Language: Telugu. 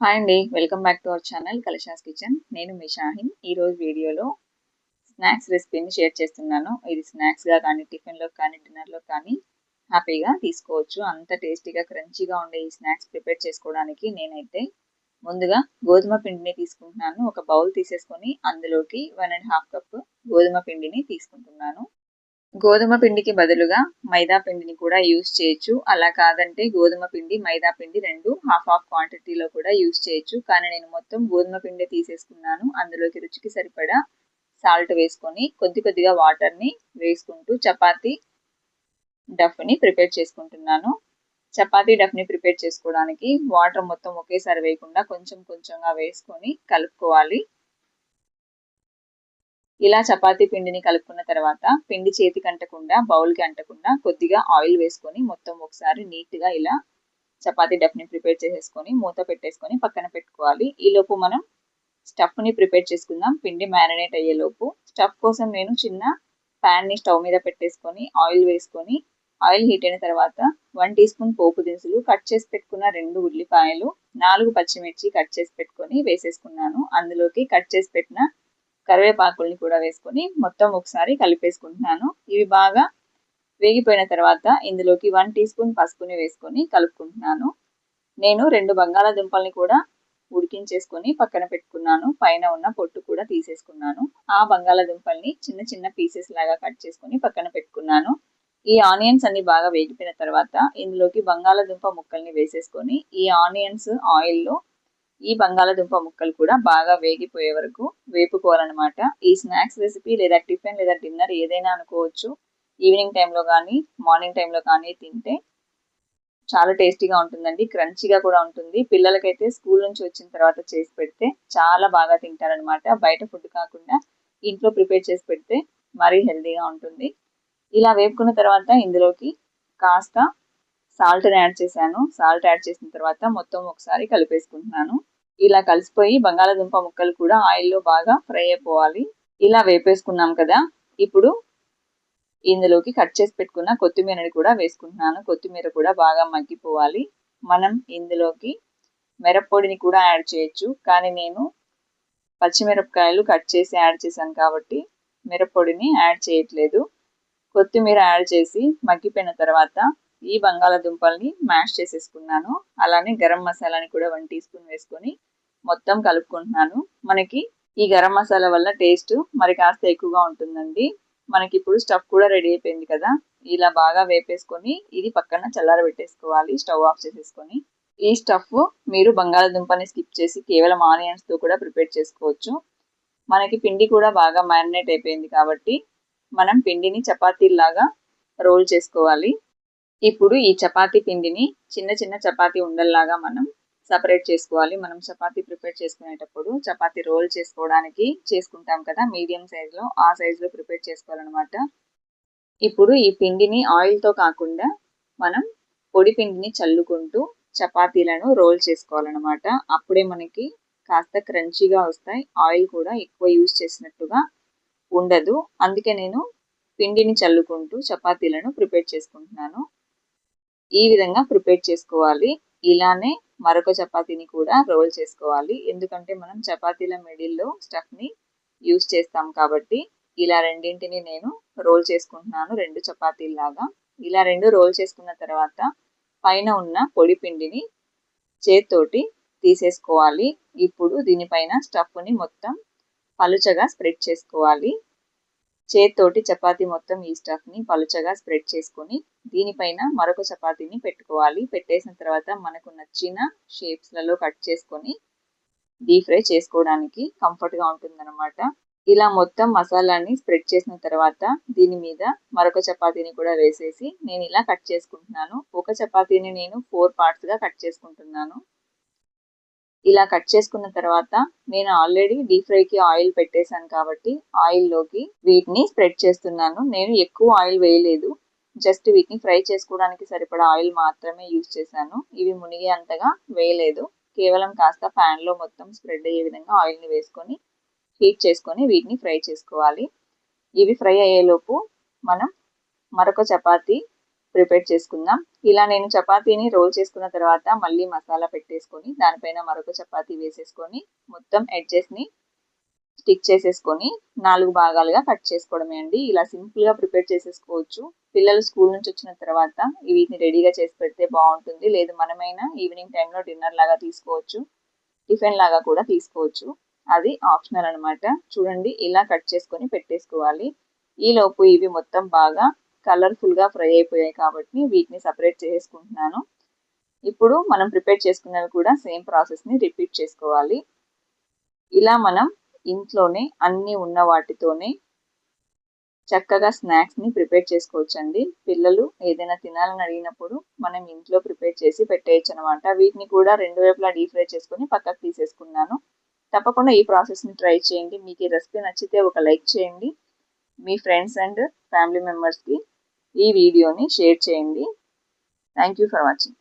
హాయ్ అండి welcome back to our channel Kalashas kitchen నేను మీ షాహిన్. ఈరోజు వీడియోలో స్నాక్స్ రెసిపీని షేర్ చేస్తున్నాను. ఇది స్నాక్స్గా కానీ టిఫిన్లో కానీ డిన్నర్లో కానీ హ్యాపీగా తీసుకోవచ్చు. అంత టేస్టీగా క్రంచీగా ఉండే ఈ స్నాక్స్ ప్రిపేర్ చేసుకోవడానికి నేనైతే ముందుగా గోధుమ పిండిని తీసుకుంటున్నాను. ఒక బౌల్ తీసేసుకొని అందులోకి వన్ అండ్ హాఫ్ కప్ గోధుమ పిండిని తీసుకుంటున్నాను. గోధుమ పిండికి బదులుగా మైదా పిండిని కూడా యూస్ చేయొచ్చు. అలా కాదంటే గోధుమ పిండి మైదా పిండి రెండు హాఫ్ హాఫ్ క్వాంటిటీలో కూడా యూస్ చేయొచ్చు. కానీ నేను మొత్తం గోధుమ పిండి తీసేసుకున్నాను. అందులోకి రుచికి సరిపడా సాల్ట్ వేసుకొని కొద్ది కొద్దిగా వాటర్ని వేసుకుంటూ చపాతీ డఫ్ని ప్రిపేర్ చేసుకుంటున్నాను. చపాతీ డఫ్ని ప్రిపేర్ చేసుకోవడానికి వాటర్ మొత్తం ఒకేసారి వేయకుండా కొంచెం కొంచెంగా వేసుకొని కలుపుకోవాలి. ఇలా చపాతీ పిండిని కలుపుకున్న తర్వాత పిండి చేతికి అంటకుండా బౌల్కి అంటకుండా కొద్దిగా ఆయిల్ వేసుకొని మొత్తం ఒకసారి నీట్గా ఇలా చపాతీ డఫ్ని ప్రిపేర్ చేసేసుకొని మూత పెట్టేసుకొని పక్కన పెట్టుకోవాలి. ఈలోపు మనం స్టఫ్ని ప్రిపేర్ చేసుకుందాం. పిండి మ్యారినేట్ అయ్యేలోపు స్టఫ్ కోసం నేను చిన్న ప్యాన్ని స్టవ్ మీద పెట్టేసుకొని ఆయిల్ వేసుకొని ఆయిల్ హీట్ అయిన తర్వాత వన్ టీ స్పూన్ పోపు దినుసులు కట్ చేసి పెట్టుకున్న రెండు ఉల్లిపాయలు నాలుగు పచ్చిమిర్చి కట్ చేసి పెట్టుకొని వేసేసుకున్నాను. అందులోకి కట్ చేసి పెట్టిన కరివేపాకుల్ని కూడా వేసుకొని మొత్తం ఒకసారి కలిపేసుకుంటున్నాను. ఇవి బాగా వేగిపోయిన తర్వాత ఇందులోకి వన్ టీ స్పూన్ పసుపుని వేసుకొని కలుపుకుంటున్నాను. నేను రెండు బంగాళాదుంపల్ని కూడా ఉడికించేసుకొని పక్కన పెట్టుకున్నాను. పైన ఉన్న పొట్టు కూడా తీసేసుకున్నాను. ఆ బంగాళాదుంపల్ని చిన్న చిన్న పీసెస్ లాగా కట్ చేసుకొని పక్కన పెట్టుకున్నాను. ఈ ఆనియన్స్ అన్ని బాగా వేగిపోయిన తర్వాత ఇందులోకి బంగాళాదుంప ముక్కల్ని వేసేసుకొని ఈ ఆనియన్స్ ఆయిల్లో ఈ బంగాళాదుంప ముక్కలు కూడా బాగా వేగిపోయే వరకు వేపుకోవాలన్నమాట. ఈ స్నాక్స్ రెసిపీ లేదా టిఫిన్ లేదా డిన్నర్ ఏదైనా అనుకోవచ్చు. ఈవినింగ్ టైంలో కానీ మార్నింగ్ టైంలో కానీ తింటే చాలా టేస్టీగా ఉంటుందండి. క్రంచీగా కూడా ఉంటుంది. పిల్లలకైతే స్కూల్ నుంచి వచ్చిన తర్వాత చేసి పెడితే చాలా బాగా తింటారనమాట బయట ఫుడ్ కాకుండా ఇంట్లో ప్రిపేర్ చేసి పెడితే మరీ హెల్దీగా ఉంటుంది. ఇలా వేపుకున్న తర్వాత ఇందులోకి కాస్త సాల్ట్ని యాడ్ చేశాను. సాల్ట్ యాడ్ చేసిన తర్వాత మొత్తం ఒకసారి కలిపేసుకుంటున్నాను. ఇలా కలిసిపోయి బంగాళాదుంప ముక్కలు కూడా ఆయిల్లో బాగా ఫ్రై అయిపోవాలి. ఇలా వేపేసుకున్నాం కదా. ఇప్పుడు ఇందులోకి కట్ చేసి పెట్టుకున్న కొత్తిమీరని కూడా వేసుకుంటున్నాను. కొత్తిమీర కూడా బాగా మగ్గిపోవాలి. మనం ఇందులోకి మిరప్పొడిని కూడా యాడ్ చేయొచ్చు. కానీ నేను పచ్చిమిరపకాయలు కట్ చేసి యాడ్ చేశాను కాబట్టి మిరప్పొడిని యాడ్ చేయట్లేదు. కొత్తిమీర యాడ్ చేసి మగ్గిపోయిన తర్వాత ఈ బంగాళాదుంపల్ని మ్యాష్ చేసేసుకున్నాను. అలానే గరం మసాలాని కూడా వన్ టీ స్పూన్ వేసుకొని మొత్తం కలుపుకుంటున్నాను. మనకి ఈ గరం మసాలా వల్ల టేస్ట్ మరి కాస్త ఎక్కువగా ఉంటుందండి. మనకి ఇప్పుడు స్టఫ్ కూడా రెడీ అయిపోయింది కదా. ఇలా బాగా వేపేసుకొని ఇది పక్కన చల్లారబెట్టేసుకోవాలి. స్టవ్ ఆఫ్ చేసేసుకొని. ఈ స్టఫ్ మీరు బంగాళాదుంపని స్కిప్ చేసి కేవలం ఆనియన్స్తో కూడా ప్రిపేర్ చేసుకోవచ్చు. మనకి పిండి కూడా బాగా మ్యారినేట్ అయిపోయింది కాబట్టి మనం పిండిని చపాతీలాగా రోల్ చేసుకోవాలి. ఇప్పుడు ఈ చపాతీ పిండిని చిన్న చిన్న చపాతీ ఉండల్లాగా మనం సపరేట్ చేసుకోవాలి. మనం చపాతీ ప్రిపేర్ చేసుకునేటప్పుడు చపాతీ రోల్ చేసుకోవడానికి చేసుకుంటాం కదా మీడియం సైజులో ఆ సైజులో ప్రిపేర్ చేసుకోవాలన్నమాట. ఇప్పుడు ఈ పిండిని ఆయిల్తో కాకుండా మనం పొడి పిండిని చల్లుకుంటూ చపాతీలను రోల్ చేసుకోవాలన్నమాట. అప్పుడే మనకి కాస్త క్రంచీగా వస్తాయి. ఆయిల్ కూడా ఎక్కువ యూజ్ చేసినట్టుగా ఉండదు. అందుకే నేను పిండిని చల్లుకుంటూ చపాతీలను ప్రిపేర్ చేసుకుంటున్నాను. ఈ విధంగా ప్రిపేర్ చేసుకోవాలి. ఇలానే మరొక చపాతీని కూడా రోల్ చేసుకోవాలి. ఎందుకంటే మనం చపాతీల మిడిల్లో స్టఫ్ని యూస్ చేస్తాం కాబట్టి ఇలా రెండింటిని నేను రోల్ చేసుకుంటున్నాను రెండు చపాతీల్లాగా. ఇలా రెండు రోల్ చేసుకున్న తర్వాత పైన ఉన్న పొడి పిండిని చేత్తోటి తీసేసుకోవాలి. ఇప్పుడు దీనిపైన స్టఫ్ని మొత్తం పలుచగా స్ప్రెడ్ చేసుకోవాలి. చేత్తోటి చపాతీ మొత్తం ఈ స్టఫ్ని పలుచగా స్ప్రెడ్ చేసుకొని దీనిపైన మరొక చపాతీని పెట్టుకోవాలి. పెట్టేసిన తర్వాత మనకు నచ్చిన షేప్స్లలో కట్ చేసుకొని డీప్ ఫ్రై చేసుకోవడానికి కంఫర్ట్గా ఉంటుందన్నమాట. ఇలా మొత్తం మసాలాని స్ప్రెడ్ చేసిన తర్వాత దీని మీద మరొక చపాతీని కూడా వేసేసి నేను ఇలా కట్ చేసుకుంటున్నాను. ఒక చపాతీని నేను ఫోర్ పార్ట్స్గా కట్ చేసుకుంటున్నాను. ఇలా కట్ చేసుకున్న తర్వాత నేను ఆల్రెడీ డీప్ ఫ్రైకి ఆయిల్ పెట్టేశాను కాబట్టి ఆయిల్లోకి వీటిని స్ప్రెడ్ చేస్తున్నాను. నేను ఎక్కువ ఆయిల్ వేయలేదు. జస్ట్ వీటిని ఫ్రై చేసుకోవడానికి సరిపడా ఆయిల్ మాత్రమే యూజ్ చేశాను. ఇవి మునిగే అంతగా వేయలేదు. కేవలం కాస్త ప్యాన్లో మొత్తం స్ప్రెడ్ అయ్యే విధంగా ఆయిల్ని వేసుకొని హీట్ చేసుకొని వీటిని ఫ్రై చేసుకోవాలి. ఇవి ఫ్రై అయ్యేలోపు మనం మరొక చపాతీ ప్రిపేర్ చేసుకుందాం. ఇలా నేను చపాతీని రోల్ చేసుకున్న తర్వాత మళ్ళీ మసాలా పెట్టేసుకొని దానిపైన మరొక చపాతీ వేసేసుకొని మొత్తం ఎడ్జెస్ని స్టిక్ చేసేసుకొని నాలుగు భాగాలుగా కట్ చేసుకోవడమే అండి. ఇలా సింపుల్గా ప్రిపేర్ చేసేసుకోవచ్చు. పిల్లలు స్కూల్ నుంచి వచ్చిన తర్వాత వీటిని రెడీగా చేసి పెడితే బాగుంటుంది. లేదు మనమైనా ఈవినింగ్ టైంలో డిన్నర్ లాగా తీసుకోవచ్చు. టిఫిన్ లాగా కూడా తీసుకోవచ్చు. అది ఆప్షనల్ అనమాట చూడండి ఇలా కట్ చేసుకొని పెట్టేసుకోవాలి. ఈ లోపు ఇవి మొత్తం బాగా కలర్ఫుల్గా ఫ్రై అయిపోయాయి కాబట్టి వీటిని సపరేట్ చేసుకుంటున్నాను. ఇప్పుడు మనం ప్రిపేర్ చేసుకున్నవి కూడా సేమ్ ప్రాసెస్ని రిపీట్ చేసుకోవాలి. ఇలా మనం ఇంట్లోనే అన్నీ ఉన్న వాటితోనే చక్కగా స్నాక్స్ని ప్రిపేర్ చేసుకోవచ్చండి. పిల్లలు ఏదైనా తినాలని అడిగినప్పుడు మనం ఇంట్లో ప్రిపేర్ చేసి పెట్టేయచ్చు అనమాట వీటిని కూడా రెండు వైపులా డీప్ ఫ్రై చేసుకొని పక్కకు తీసేసుకున్నాను. తప్పకుండా ఈ ప్రాసెస్ని ట్రై చేయండి. మీకు ఈ రెసిపీ నచ్చితే ఒక లైక్ చేయండి. మీ ఫ్రెండ్స్ అండ్ ఫ్యామిలీ మెంబర్స్కి ఈ వీడియోని షేర్ చేయండి. Thank you for watching